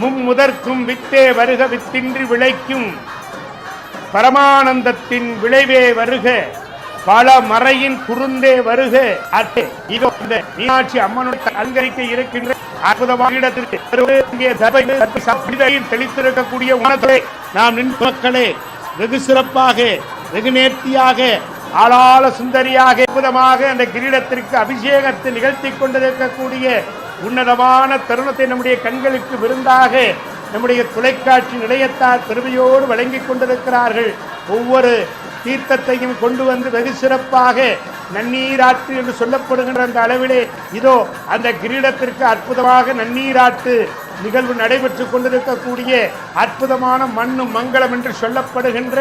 மும்முதற்கும் வித்தே வருக வித்தின்றி விளைக்கும். பரமானந்தத்தின் விளைவே வருக பல மறையின் குறுந்தே வருக. அட்டே இதோ இந்த மீனாட்சி அம்மனுடைய அலங்கரிக்க இருக்கின்ற அற்புதமான இடத்திற்கு சபையில் தெளித்திருக்கக்கூடிய உணர்வை நாம் நின் மக்களே வெகு சிறப்பாக வெகு நேர்த்தியாக ஆளாள சுந்தரியாக அற்புதமாக அந்த கிரீடத்திற்கு அபிஷேகத்தை நிகழ்த்தி கொண்டிருக்கக்கூடிய உன்னதமான தருணத்தை நம்முடைய கண்களுக்கு விருந்தாக நம்முடைய தொலைக்காட்சி நிலையத்தார் பெருமையோடு வழங்கிக் கொண்டிருக்கிறார்கள். ஒவ்வொரு தீர்த்தத்தையும் கொண்டு வந்து வெகு சிறப்பாக நன்னீராற்று என்று சொல்லப்படுகின்ற அந்த அளவிலே இதோ அந்த கிரீடத்திற்கு அற்புதமாக நன்னீராட்டு நிகழ்வு நடைபெற்று கொண்டிருக்கக்கூடிய அற்புதமான மண்ணும் மங்களம் என்று சொல்லப்படுகின்ற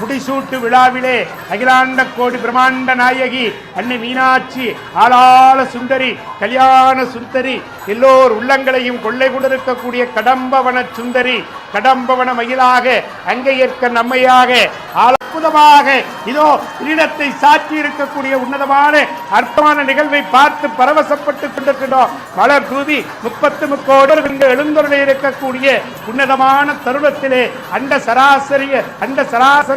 முடிசூட்டு விழாவிலே அகிலாண்ட கோடி பிரம்மாண்ட நாயகி அன்னை மீனாட்சி ஆளாள சுந்தரி கல்யாண சுந்தரி எல்லோர் உள்ளங்களையும் கொள்ளை கொண்டிருக்கக்கூடிய கடம்பவன சுந்தரி கடம்பவன மயிலாக அங்கையற்க நம்மையாக அற்புதமாக இதோ கிரீடத்தை சாற்றி இருக்கக்கூடிய உன்னதமான அற்பமான நிகழ்வை பார்த்து பரவசப்பட்டு கொண்டிருக்கின்றோம். மலர் தூவி முப்பத்து முக்கோடு இங்கு இருக்கக்கூடிய உன்னதமான தருணத்திலே அண்ட சராசரிய அண்ட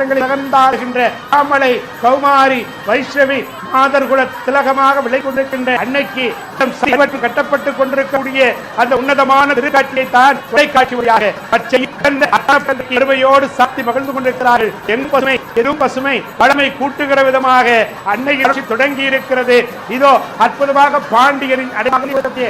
சராசரங்களை தகர்ந்தாடுகின்ற காமலை கௌமாரி வைஷ்ணவி மாதர்குல திலகமாக விளை கொண்டிருக்கின்ற அன்னைக்கு கட்டப்பட்டுக் கொண்டிருக்கக்கூடிய அந்த உன்னதமான திருக்காட்சியை தான் தொலைக்காட்சி வழியாக பச்சை சாத்தி மகிழ்ந்து கொண்டிருக்கிறார்கள். எங்கும் பசுமை எதுவும் பசுமை பழமை கூட்டுகிற விதமாக அன்னை தொடங்கி இருக்கிறது இதோ அற்புதமாக பாண்டியரின் அடையாளத்தை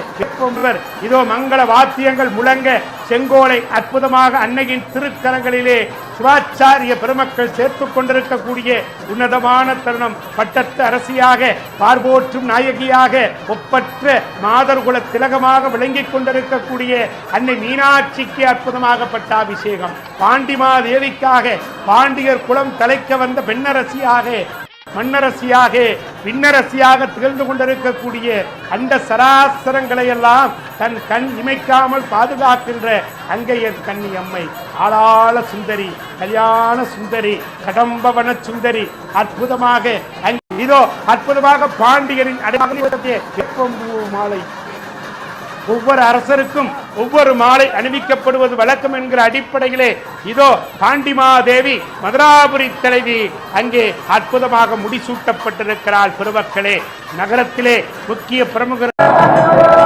இதோ மங்கள வாத்தியங்கள் முழங்க செங்கோலை அற்புதமாக அன்னையின் திருக்கரங்களிலே சிவாச்சாரிய பெருமக்கள் சேர்த்துக் கொண்டிருக்கக்கூடிய உன்னதமான தருணம். பட்டத்து அரசியாக பார்போற்றும் நாயகியாக ஒப்பற்ற மாதர்குல திலகமாக விளங்கிக் கொண்டிருக்கக்கூடிய அன்னை மீனாட்சிக்கு அற்புதமாக பட்டாபிஷேகம் பாண்டிமா தேவிக்காக பாண்டியர் குலம் தலைக்க வந்த பெண்ணரசியாக மன்னரசியாக பின்னரசியாக திகழ்ந்து கொண்டிருக்கக்கூடிய அந்த சராசரங்களை எல்லாம் தன் கண் இமைக்காமல் பாதுகாக்கின்ற அங்கையர் கண்ணி அம்மை ஆளாள சுந்தரி கல்யாண சுந்தரி கடம்பவன சுந்தரி அற்புதமாக இதோ அற்புதமாக பாண்டியரின் அடையாளத்தை எப்பம்பூ மாலை ஒவ்வொரு அரசருக்கும் ஒவ்வொரு மாலை அணிவிக்கப்படுவது வழக்கம் என்கிற அடிப்படையிலே இதோ பாண்டிமாதேவி மதுராபுரி தலைவி அங்கே அற்புதமாக முடிசூட்டப்பட்டிருக்கிறார் பெருமக்களே நகரத்திலே முக்கிய பிரமுகர்